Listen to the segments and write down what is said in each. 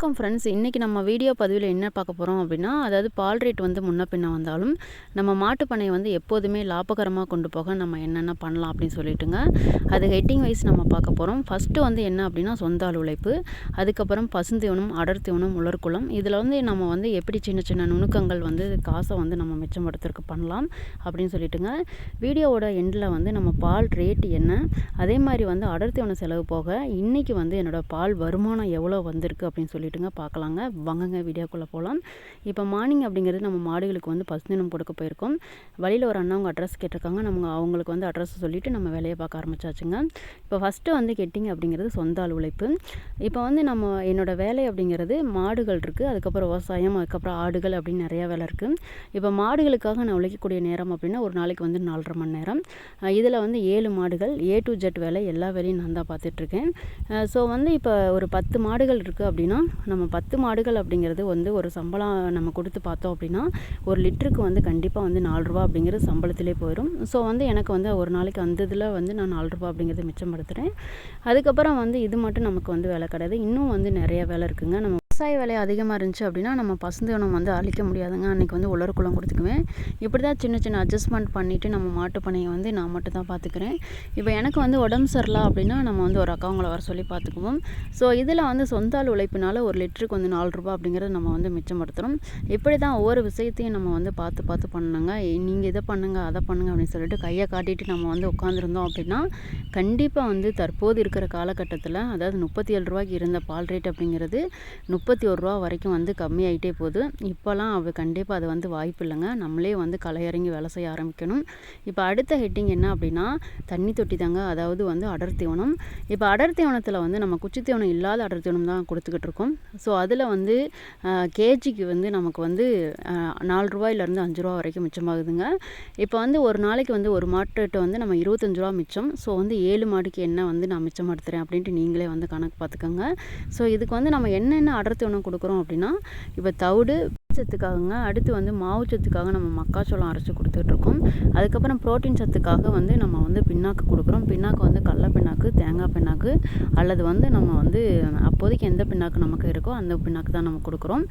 வணக்கம் ஃப்ரெண்ட்ஸ் இன்றைக்கி நம்ம வீடியோ பதிவில் என்ன பார்க்க போகிறோம் அப்படின்னா அதாவது பால் ரேட் வந்து முன்ன பின்ன வந்தாலும் நம்ம மாட்டுப்பண்ணையை வந்து எப்போதுமே லாபகரமாக கொண்டு போக நம்ம என்னென்ன பண்ணலாம் அப்படின்னு சொல்லிட்டுங்க. அது ஹெட்டிங் வைஸ் நம்ம பார்க்க போகிறோம் ஃபஸ்ட்டு வந்து என்ன அப்படின்னா சொந்த ஆள் உழைப்பு. அதுக்கப்புறம் பசுந்தீவனம் அடர்த்தீவனம் உலர்குளம் இதில் வந்து நம்ம வந்து எப்படி சின்ன சின்ன நுணுக்கங்கள் வந்து காசை வந்து நம்ம மிச்சப்படுத்துறதுக்கு பண்ணலாம் அப்படின்னு சொல்லிட்டுங்க. வீடியோவோட எண்டில் வந்து நம்ம பால் ரேட் என்ன? அதே மாதிரி வந்து அடர்த்தீவன செலவு போக இன்றைக்கி வந்து என்னோடய பால் வருமானம் எவ்வளோ வந்திருக்கு அப்படின்னு சொல்லிட்டுங்க பார்க்கலாங்க. வாங்கங்க வீடியோக்குள்ளே போகலாம் இப்போ மார்னிங் அப்படிங்கிறது நம்ம மாடுகளுக்கு வந்து பசுதினம் கொடுக்க போயிருக்கோம். வழியில் ஒரு அண்ணா அவங்க அட்ரஸ் கேட்டிருக்காங்க. நம்ம அவங்களுக்கு வந்து அட்ரஸ் சொல்லிவிட்டு நம்ம வேலையை பார்க்க ஆரம்பிச்சாச்சுங்க. இப்போ ஃபஸ்ட்டு வந்து கெட்டிங் அப்படிங்கிறது சொந்த ஆள் உழைப்பு. இப்போ வந்து நம்ம என்னோடய வேலை அப்படிங்கிறது மாடுகள் இருக்குது அதுக்கப்புறம் விவசாயம் அதுக்கப்புறம் ஆடுகள் அப்படின்னு நிறையா வேலை இருக்குது இப்போ மாடுகளுக்காக நான் உழைக்கக்கூடிய நேரம் அப்படின்னா ஒரு நாளைக்கு வந்து நாலரை மணி நேரம். இதில் வந்து ஏழு மாடுகள் ஏ டு ஜெட் வேலை எல்லா வேலையும் நான் தான் பார்த்துட்ருக்கேன் ஸோ வந்து இப்போ ஒரு பத்து மாடுகள் இருக்குது அப்படின்னா நம்ம பத்து மாடுகள் அப்படிங்கிறது வந்து ஒரு சம்பளம் நம்ம கொடுத்து பார்த்தோம் அப்படின்னா ஒரு லிட்டருக்கு வந்து கண்டிப்பாக வந்து நாலு ரூபா அப்படிங்கிறது சம்பளத்திலே போயிடும் ஸோ வந்து எனக்கு வந்து ஒரு நாளைக்கு அந்த இதில் வந்து நான் நாலு ரூபா அப்படிங்கிறது மிச்சப்படுத்துகிறேன் அதுக்கப்புறம் வந்து இது மட்டும் நமக்கு வந்து வேலை கிடையாது. இன்னும் வந்து நிறைய வேலை இருக்குங்க. நம்ம விவசாய வேலை அதிகமாக இருந்துச்சு அப்படின்னா நம்ம பசுந்தீவனம் வந்து அழிக்க முடியாதுங்க. அன்றைக்கி வந்து உலர்குளம் கொடுத்துக்குவேன் இப்படி தான் சின்ன சின்ன அட்ஜஸ்ட்மெண்ட் பண்ணிவிட்டு நம்ம மாட்டு பண்ணையை வந்து நான் மட்டும் தான் பார்த்துக்கிறேன். இப்போ எனக்கு வந்து உடம்பு சரியில்லை அப்படின்னா நம்ம வந்து ஒரு அக்காவங்களை வர சொல்லி பார்த்துக்குவோம். ஸோ இதில் வந்து சொந்த ஆள் உழைப்பினால ஒரு லிட்டருக்கு வந்து நாலு ரூபா அப்படிங்கிறத நம்ம வந்து மிச்சப்படுத்துகிறோம் இப்படி தான் ஒவ்வொரு விஷயத்தையும் நம்ம வந்து பார்த்து பார்த்து பண்ணுங்க. நீங்கள் இதை பண்ணுங்கள் அதை பண்ணுங்கள் அப்படின்னு சொல்லிட்டு கையை காட்டிட்டு நம்ம வந்து உட்காந்துருந்தோம் அப்படின்னா கண்டிப்பாக வந்து தற்போது இருக்கிற காலகட்டத்தில் அதாவது முப்பத்தி ஏழு ரூபாய்க்கு இருந்த பால் ரேட் அப்படிங்கிறது முப்பது முப்பத்தி ஒரு ரூபா வரைக்கும் வந்து கம்மியாகிட்டே போகுது. இப்போலாம் அவ கண்டிப்பாக அது வந்து வாய்ப்பு இல்லைங்க நம்மளே வந்து கலையறங்கி வேலை செய்ய ஆரம்பிக்கணும். இப்போ அடுத்த ஹெட்டிங் என்ன அப்படின்னா தண்ணி தொட்டி தாங்க. அதாவது வந்து அடர் தீவனம். இப்போ அடர் தீவனத்தில் வந்து நம்ம குச்சி தீவனம் இல்லாத அடர் தீவனம் தான் கொடுத்துக்கிட்டு இருக்கோம். ஸோ அதில் வந்து கேஜிக்கு வந்து நமக்கு வந்து நாலு ரூபாயிலேருந்து அஞ்சு ரூபா வரைக்கும் மிச்சமாகுதுங்க. இப்போ வந்து ஒரு நாளைக்கு வந்து ஒரு மாட்டுகிட்ட வந்து நம்ம இருபத்தஞ்சு ரூபா மிச்சம். ஸோ வந்து ஏழு மாடுக்கு என்ன வந்து நான் மிச்சப்படுத்துகிறேன் அப்படின்ட்டு நீங்களே வந்து கணக்கு பார்த்துக்கோங்க. ஸோ இதுக்கு வந்து நம்ம என்னென்ன அடர் ஒன்று கொடுக்குறோம் அப்படின்னா இப்போ தவிடு சத்துக்காகங்க அடுத்து வந்து மாவு சத்துக்காக நம்ம மக்காச்சோளம் அரைச்சி கொடுத்துட்ருக்கோம். அதுக்கப்புறம் ப்ரோட்டீன் சத்துக்காக வந்து நம்ம வந்து பின்னாக்கு கொடுக்குறோம். பின்னாக்கு வந்து கடல பின்னாக்கு தேங்காய் பின்னாக்கு அல்லது வந்து நம்ம வந்து அப்போதைக்கு எந்த பின்னாக்கு நமக்கு இருக்கோ அந்த பின்னாக்கு தான் நம்ம கொடுக்குறோம்.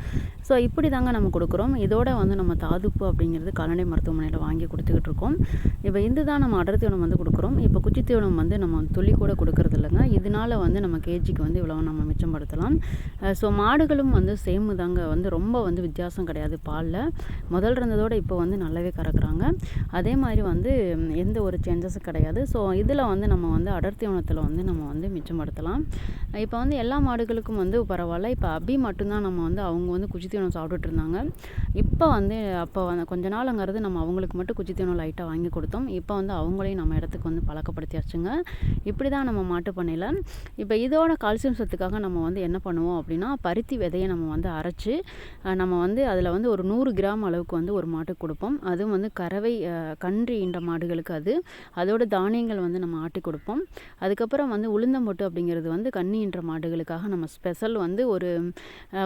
ஸோ இப்படி தாங்க நம்ம கொடுக்குறோம். இதோட வந்து நம்ம தாதுப்பு அப்படிங்கிறது கால்நடை மருத்துவமனையில் வாங்கி கொடுத்துக்கிட்டு இருக்கோம் இப்போ இந்து தான் நம்ம அடர் தீவனம் வந்து கொடுக்குறோம். இப்போ குச்சி தீவனம் வந்து நம்ம துளி கூட கொடுக்கறது இல்லைங்க. இதனால் வந்து நம்ம கேஜிக்கு வந்து இவ்வளோ நம்ம மிச்சப்படுத்தலாம். ஸோ மாடுகளும் வந்து சேமு தாங்க வந்து ரொம்ப வந்து வித்தியாசம் வித்தியாசம் கிடையாது பாலில். முதல் இருந்ததோடு இப்போ வந்து நல்லாவே கறக்குறாங்க. அதே மாதிரி வந்து எந்த ஒரு சேஞ்சஸும் கிடையாது. ஸோ இதில் வந்து நம்ம வந்து அடர்த்தி உணத்தில் வந்து நம்ம வந்து மிச்சப்படுத்தலாம். இப்போ வந்து எல்லா மாடுகளுக்கும் வந்து பரவாயில்ல. இப்போ அபி மட்டும்தான் நம்ம வந்து அவங்க வந்து குச்சி தீவனம் சாப்பிட்டுட்டு இருந்தாங்க. இப்போ வந்து அப்போ வந்து கொஞ்ச நாளுங்கிறது நம்ம அவங்களுக்கு மட்டும் குச்சி தீவனம் லைட்டாக வாங்கி கொடுத்தோம். இப்போ வந்து அவங்களையும் நம்ம இடத்துக்கு வந்து பழக்கப்படுத்தியாச்சுங்க. இப்படி தான் நம்ம மாட்டு பண்ணையில். இப்போ இதோட கால்சியம் சத்துக்காக நம்ம வந்து என்ன பண்ணுவோம் அப்படின்னா பருத்தி விதையை நம்ம வந்து அரைச்சி நம்ம வந்து அதில் வந்து ஒரு நூறு கிராம் அளவுக்கு வந்து ஒரு மாட்டுக்கு கொடுப்போம். அதுவும் வந்து கறவை கன்று ஈன்ற மாடுகளுக்கு அது. அதோட தானியங்கள் வந்து நம்ம ஆட்டி கொடுப்போம். அதுக்கப்புறம் வந்து உளுந்தம்பொட்டு அப்படிங்கிறது வந்து கண்ணி ஈன்ற மாடுகளுக்காக நம்ம ஸ்பெஷல் வந்து ஒரு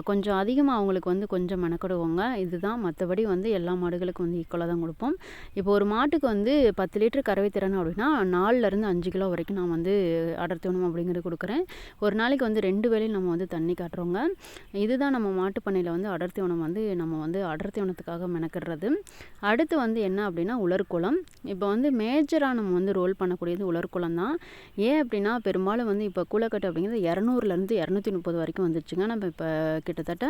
கொஞ்சம் அதிகமாக அவங்களுக்கு வந்து கொஞ்சம் மெனக்கடுவோங்க. இதுதான் மற்றபடி வந்து எல்லா மாடுகளுக்கும் வந்து ஈக்குவலாக தான் கொடுப்போம். இப்போ ஒரு மாட்டுக்கு வந்து பத்து லிட்டர் கறவை திறன் அப்படின்னா நாலுலேருந்து அஞ்சு கிலோ வரைக்கும் நான் வந்து அடர்த்தணும் அப்படிங்கிறது கொடுக்குறேன். ஒரு நாளைக்கு வந்து ரெண்டு வேலையும் நம்ம வந்து தண்ணி காட்டுறோங்க. இதுதான் நம்ம மாட்டு பண்ணையில் வந்து அடர்த்தி வந்து நம்ம வந்து அடர்த்தி உணத்துக்காக மெனக்கிடுறது. அடுத்து வந்து என்ன அப்படின்னா உலர்குளம். இப்போ வந்து மேஜராக நம்ம வந்து ரோல் பண்ணக்கூடியது உலர்குளம் தான். ஏன் அப்படின்னா பெரும்பாலும் வந்து இப்போ கூலக்கட்டு அப்படிங்கிறது இரநூறுலேருந்து இரநூத்தி முப்பது வரைக்கும் வந்துச்சுங்க நம்ம இப்போ கிட்டத்தட்ட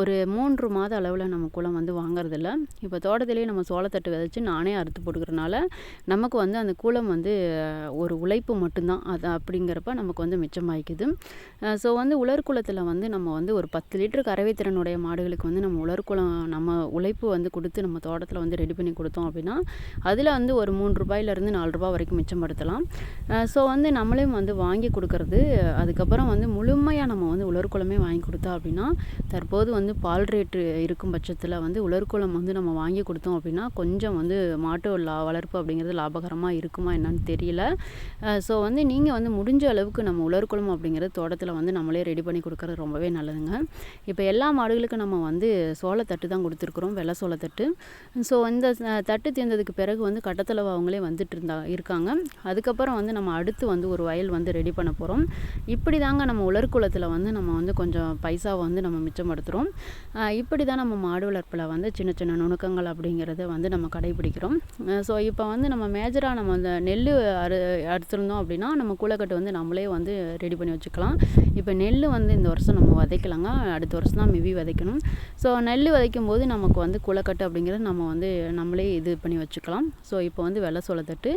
ஒரு மூன்று மாத அளவில் நம்ம குளம் வந்து வாங்குறதில்ல. இப்போ தோட்டத்திலேயே நம்ம சோளத்தட்டு விதைச்சி நானே அறுத்து போட்டுக்கிறனால நமக்கு வந்து அந்த கூலம் வந்து ஒரு உழைப்பு மட்டும்தான். அது அப்படிங்கிறப்ப நமக்கு வந்து மிச்சமாயிக்குது. ஸோ வந்து உலர்குளத்தில் வந்து நம்ம வந்து ஒரு பத்து லிட்டர் கறவை திறனுடைய மாடுகளுக்கு வந்து நம்ம உலர் குளம் நம்ம உழைப்பு வந்து கொடுத்து நம்ம தோட்டத்தில் வந்து ரெடி பண்ணி கொடுத்தோம் அப்படின்னா அதில் வந்து ஒரு மூணு ரூபாயிலேருந்து நாலு ரூபா வரைக்கும் மிச்சப்படுத்தலாம். ஸோ வந்து நம்மளையும் வந்து வாங்கி கொடுக்கறது அதுக்கப்புறம் வந்து முழுமையாக நம்ம வந்து உலர்குளமே வாங்கி கொடுத்தா அப்படின்னா தற்போது வந்து பால் ரேட்டு இருக்கும் பட்சத்தில் வந்து உலர்குளம் வந்து நம்ம வாங்கி கொடுத்தோம் அப்படின்னா கொஞ்சம் வந்து மாட்டு லா வளர்ப்பு அப்படிங்கிறது லாபகரமாக இருக்குமா என்னன்னு தெரியல. ஸோ வந்து நீங்கள் வந்து முடிஞ்ச அளவுக்கு நம்ம உலர்குளம் அப்படிங்கிறது தோட்டத்தில் வந்து நம்மளே ரெடி பண்ணி கொடுக்கறது ரொம்பவே நல்லதுங்க. இப்போ எல்லா மாடுகளுக்கும் நம்ம வந்து சோளத்தட்டு தான் கொடுத்துருக்குறோம் வெள்ளை சோளத்தட்டு. ஸோ இந்த தட்டு தீர்ந்ததுக்கு பிறகு வந்து கட்டத்தளவு அவங்களே வந்துட்டு இருந்தா இருக்காங்க. அதுக்கப்புறம் வந்து நம்ம அடுத்து வந்து ஒரு வயல் வந்து ரெடி பண்ண போகிறோம் இப்படி தாங்க நம்ம உலர்குளத்தில் வந்து நம்ம வந்து கொஞ்சம் பைசாவை வந்து நம்ம மிச்சப்படுத்துகிறோம் இப்படி தான் நம்ம மாடு வளர்ப்பில் வந்து சின்ன சின்ன நுணுக்கங்கள் அப்படிங்கிறத வந்து நம்ம கடைபிடிக்கிறோம். ஸோ இப்போ வந்து நம்ம மேஜராக நம்ம அந்த நெல் அறு அறுத்துருந்தோம் அப்படின்னா நம்ம கூலக்கட்டு வந்து நம்மளே வந்து ரெடி பண்ணி வச்சுக்கலாம். இப்போ நெல் வந்து இந்த வருஷம் நம்ம விதைக்கலாங்க. அடுத்த வருஷம் தான் மிவி விதைக்கணும். ஸோ நெல் விதைக்கும் போது நமக்கு வந்து குளக்கட்டு அப்படிங்கிறது நம்ம வந்து நம்மளே இது பண்ணி வச்சுக்கலாம். ஸோ இப்போ வந்து வெள்ளை சோளத்தட்டு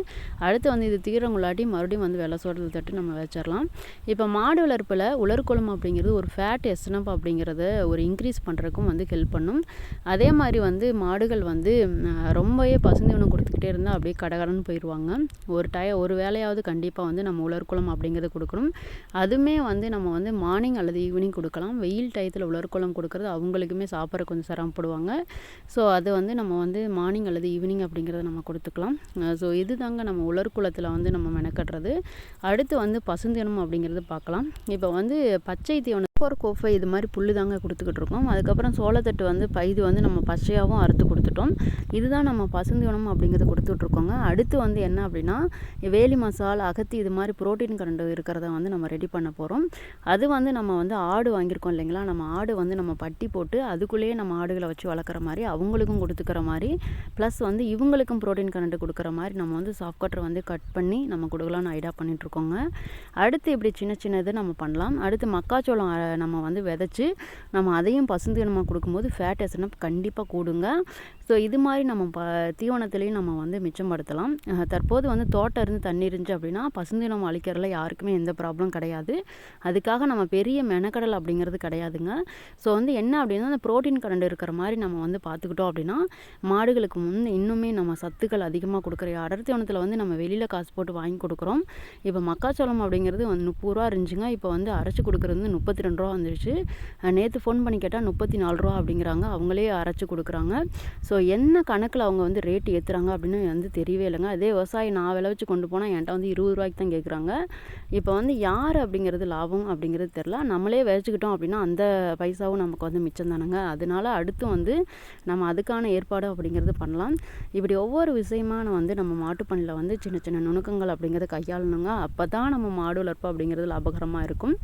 அடுத்து வந்து இது தீரங்குள்ளாட்டி மறுபடியும் வந்து வெள்ளை சோளத்தட்டு நம்ம வச்சிடலாம். இப்போ மாடு வளர்ப்பில் உலர்குளம் அப்படிங்கிறது ஒரு ஃபேட் எஸ்னப் அப்படிங்கிறத ஒரு இன்க்ரீஸ் பண்ணுறதுக்கும் வந்து ஹெல்ப் பண்ணும். அதே மாதிரி வந்து மாடுகள் வந்து ரொம்பவே பசுந்தீவனம் கொடுத்துக்கிட்டே இருந்தால் அப்படியே கடகடன்னு போயிடுவாங்க ஒரு டய ஒரு வேலையாவது கண்டிப்பாக வந்து நம்ம உலர்குளம் அப்படிங்கிறத கொடுக்கணும். அதுவுமே வந்து நம்ம வந்து மார்னிங் அல்லது ஈவினிங் கொடுக்கலாம். வெயில் டயத்தில் உலர்குளம் கொடுக்குறது அவங்களுக்குமே சாப்பிட்ற கொஞ்சம் சிரமப்படுவாங்க ஸோ அது வந்து நம்ம வந்து மார்னிங் அல்லது ஈவினிங் அப்படிங்கிறத நம்ம கொடுத்துக்கலாம். ஸோ இது தாங்க நம்ம உலர்குளத்தில் வந்து நம்ம மெனக்கட்டுறது அடுத்து வந்து பசுந்தீவனம் அப்படிங்கிறது பார்க்கலாம். இப்போ வந்து பச்சை தீவனம் ஒரு கோஃபை இது மாதிரி புல்லு தாங்க கொடுத்துக்கிட்டு இருக்கோம். அதுக்கப்புறம் சோளத்தட்டு வந்து இது வந்து நம்ம பச்சையாகவும் அறுத்து கொடுத்துட்டோம். இதுதான் நம்ம பசுந்தீவனம் அப்படிங்கிறது கொடுத்துட்ருக்கோங்க அடுத்து வந்து என்ன அப்படின்னா வேலி மசால் அகத்தி இது மாதிரி ப்ரோட்டீன் கரண்டு இருக்கிறத வந்து நம்ம ரெடி பண்ண போகிறோம் அது வந்து நம்ம வந்து ஆடு வாங்கியிருக்கோம் இல்லைங்களா? நம்ம ஆடு வந்து நம்ம பட்டி போட்டு அதுக்குள்ளேயே நம்ம ஆடுகளை வச்சு வளர்க்குற மாதிரி அவங்களுக்கும் கொடுத்துக்கிற மாதிரி ப்ளஸ் வந்து இவங்களுக்கும் ப்ரோட்டீன் கரண்டு கொடுக்குற மாதிரி நம்ம வந்து சாஃப்ட் கட்டர் வந்து கட் பண்ணி நம்ம கொடுக்கலாம்னு ஐடியா பண்ணிகிட்ருக்கோங்க அடுத்து இப்படி சின்ன சின்னது நம்ம பண்ணலாம். அடுத்து மக்காச்சோளம் நம்ம வந்து விதைச்சி நம்ம அதையும் பசுந்தீவனமாக கொடுக்கும்போது ஃபேட் எசனப் கண்டிப்பாக கூடுங்க. ஸோ இது மாதிரி நம்ம ப தீவனத்துலேயும் நம்ம வந்து மிச்சப்படுத்தலாம். தற்போது வந்து தோட்டம் இருந்து தண்ணி இருந்துச்சு அப்படின்னா பசுந்தீவனம் அழிக்கிறதுல யாருக்குமே எந்த ப்ராப்ளம் கிடையாது. அதுக்காக நம்ம பெரிய மெனக்கடல் அப்படிங்கிறது கிடையாதுங்க. ஸோ வந்து என்ன அப்படின்னா அந்த ப்ரோட்டீன் கரண்ட் இருக்கிற மாதிரி நம்ம வந்து பார்த்துக்கிட்டோம் அப்படின்னா மாடுகளுக்கு முன் இன்னுமே நம்ம சத்துக்கள் அதிகமாக கொடுக்குற அடர் தீவனத்தில் வந்து நம்ம வெளியில் காசு போட்டு வாங்கி கொடுக்குறோம். இப்போ மக்காச்சோளம் அப்படிங்கிறது வந்து முப்பது ரூபா இருந்துச்சுங்க. இப்போ வந்து அரைச்சி கொடுக்குறது வந்து முப்பத்தி ரெண்டு ரூபா வந்துருச்சு. நேற்று ஃபோன் பண்ணி கேட்டால் முப்பத்தி நாலு ரூபா அப்படிங்கிறாங்க. அவங்களே அரைச்சி கொடுக்குறாங்க. ஸோ என்ன கணக்கில் அவங்க வந்து ரேட்டு ஏற்றுறாங்க அப்படின்னு வந்து தெரியவே இல்லைங்க. அதே விவசாயி நான் விளை வச்சு கொண்டு போனால் என்கிட்ட வந்து இருபது ரூபாய்க்கு தான் கேட்குறாங்க இப்போ வந்து யார் அப்படிங்கிறது லாபம் அப்படிங்கிறது தெரில நம்மளே விளைச்சிக்கிட்டோம் அப்படின்னா அந்த பைசாவும் நமக்கு வந்து மிச்சம் தானுங்க. அதனால அடுத்து வந்து நம்ம அதுக்கான ஏற்பாடு அப்படிங்கிறது பண்ணலாம். இப்படி ஒவ்வொரு விஷயமான வந்து நம்ம மாட்டுப்பண்ணில் வந்து சின்ன சின்ன நுணுக்கங்கள் அப்படிங்கிறத கையாளணுங்க. அப்போ தான் நம்ம மாடு வளர்ப்பு அப்படிங்கிறது லாபகரமாக இருக்கும்.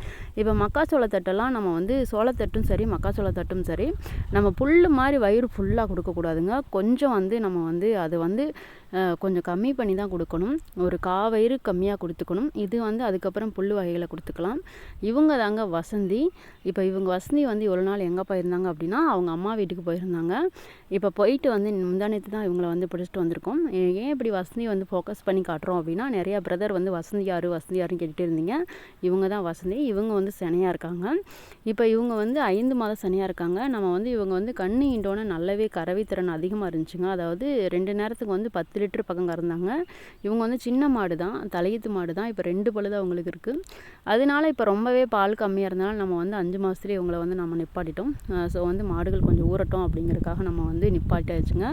இப்போ மக்காச்சோளத்தட்டெல்லாம் நம்ம வந்து சோளத்தட்டும் சரி மக்காச்சோளத்தட்டும் சரி நம்ம புல் மாதிரி வயிறு ஃபுல்லாக கொடுக்கக்கூடாதுங்க. பாருங்கள் கொஞ்சம் வந்து நம்ம வந்து அது வந்து கொஞ்சம் கம்மி பண்ணி தான் கொடுக்கணும். ஒரு காவயிறு கம்மியாக கொடுத்துக்கணும். இது வந்து அதுக்கப்புறம் புல் வகைகளை கொடுத்துக்கலாம். இவங்க தாங்க வசந்தி. இப்போ இவங்க வசந்தி வந்து இவ்வளோ நாள் எங்கே போயிருந்தாங்க அப்படின்னா அவங்க அம்மா வீட்டுக்கு போயிருந்தாங்க. இப்போ போயிட்டு வந்து முந்தானத்து தான் இவங்களை வந்து பிடிச்சிட்டு வந்திருக்கோம். ஏன் இப்படி வசந்தி வந்து ஃபோக்கஸ் பண்ணி காட்டுறோம் அப்படின்னா நிறையா பிரதர் வந்து வசந்தி யார் வசந்தி யாருன்னு இருந்தீங்க. இவங்க தான் வசந்தி. இவங்க வந்து சனையாக இருக்காங்க. இப்போ இவங்க வந்து ஐந்து மாதம் சனியாக இருக்காங்க. நம்ம வந்து இவங்க வந்து கண்ணு இண்டோன்னு நல்லாவே கரவி திறன் அதிகமாக இருந்துச்சுங்க. அதாவது ரெண்டு நேரத்துக்கு வந்து பத்து லிட்டர் பக்கம் கறந்தாங்க இவங்க வந்து சின்ன மாடு தான் தலையீத்து மாடு தான். இப்போ ரெண்டு பழுது அவங்களுக்கு இருக்குது அதனால இப்போ ரொம்பவே பால் கம்மியாக இருந்தாலும் நம்ம வந்து அஞ்சு மாதத்துலேயே இவங்களை வந்து நம்ம நிப்பாட்டிட்டோம். ஸோ வந்து மாடுகள் கொஞ்சம் ஊறட்டும் அப்படிங்கிறதுக்காக நம்ம வந்து நிப்பாட்டாச்சுங்க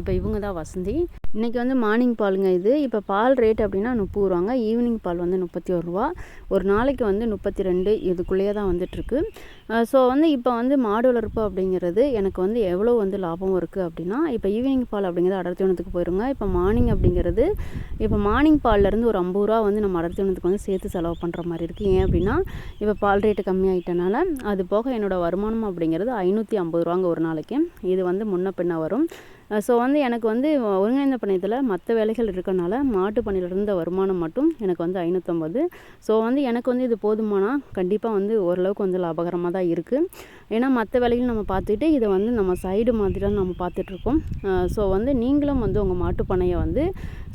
இப்போ இவங்க தான் வசந்தி. இன்றைக்கி வந்து மார்னிங் பாலுங்க இது. இப்போ பால் ரேட் அப்படின்னா முப்பது ரூபாங்க. ஈவினிங் பால் வந்து முப்பத்தி ஒரு ரூபா. ஒரு நாளைக்கு வந்து முப்பத்தி ரெண்டு இதுக்குள்ளேயே தான் வந்துட்டுருக்கு. ஸோ வந்து இப்போ வந்து மாடு வளர்ப்பு அப்படிங்கிறது எனக்கு வந்து எவ்வளோ வந்து லாபம் இருக்குது அப்படின்னா இப்போ ஈவினிங் பால் அப்படிங்கிறது அடர்த்திவனத்துக்கு போயிருங்க. இப்போ மார்னிங் அப்படிங்கிறது இப்போ மார்னிங் பால்லேருந்து ஒரு ஐம்பது ரூபா வந்து நம்ம அடர்த்திவனத்துக்கு வந்து சேர்த்து செலவு பண்ணுற மாதிரி இருக்குது ஏன் அப்படின்னா இப்போ பால் ரேட்டு கம்மியாயிட்டனால அது போக என்னோடய வருமானம் அப்படிங்கிறது ஐநூற்றி ஐம்பது ரூபாங்க ஒரு நாளைக்கு. இது வந்து முன்ன பின்ன வரும். ஸோ வந்து எனக்கு வந்து ஒருங்கிணைந்த பண்ணையத்தில் மற்ற வேலைகள் இருக்கனால மாட்டு பண்ணையில் இருந்த வருமானம் மட்டும் எனக்கு வந்து ஐநூற்றம்பது ஸோ வந்து எனக்கு வந்து இது போதுமானால் கண்டிப்பாக வந்து ஓரளவுக்கு வந்து லாபகரமாக தான் இருக்குது ஏன்னா மற்ற வேலைகள் நம்ம பார்த்துட்டு இதை வந்து நம்ம சைடு மாதிரி தான் நம்ம பார்த்துட்ருக்கோம் ஸோ வந்து நீங்களும் வந்து உங்கள் மாட்டு பண்ணையை வந்து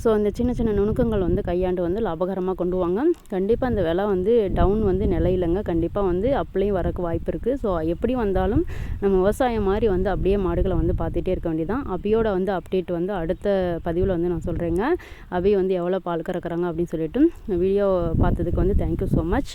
ஸோ இந்த சின்ன சின்ன நுணுக்கங்கள் வந்து கையாண்டு வந்து லாபகரமாக கொண்டு வாங்க. கண்டிப்பாக அந்த விலை வந்து டவுன் வந்து நிலையிலங்க. கண்டிப்பாக வந்து அப்படியும் வரக்கு வாய்ப்பு இருக்குது ஸோ எப்படி வந்தாலும் நம்ம விவசாயம் மாதிரி வந்து அப்படியே மாடுகளை வந்து பார்த்துட்டே இருக்க வேண்டியதான் அபியோட வந்து அப்டேட் வந்து அடுத்த பதிவில் வந்து நான் சொல்கிறேங்க அபி வந்து எவ்வளோ பால் கறக்குறாங்க அப்படின்னு சொல்லிட்டு வீடியோ பார்த்ததுக்கு வந்து தேங்க்யூ ஸோ மச்